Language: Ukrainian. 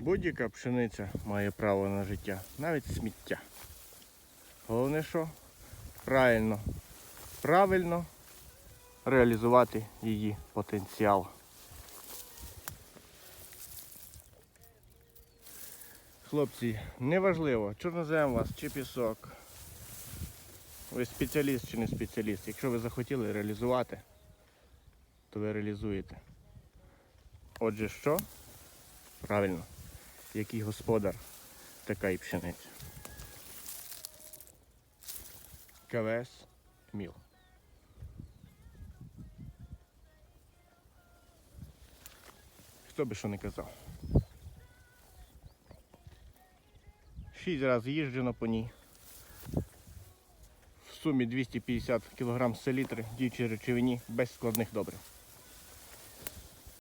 Будь-яка пшениця має право на життя, навіть сміття. Головне, що правильно, правильно реалізувати її потенціал. Хлопці, неважливо, чорнозем вас чи пісок. Ви спеціаліст чи не спеціаліст. Якщо ви захотіли реалізувати, то ви реалізуєте. Отже, що? Правильно, який господар, така і пшениця. КВС Міл. Хто би що не казав. Шість разів їжджено по ній. В сумі 250 кг селітри діючої речовині без складних добрив.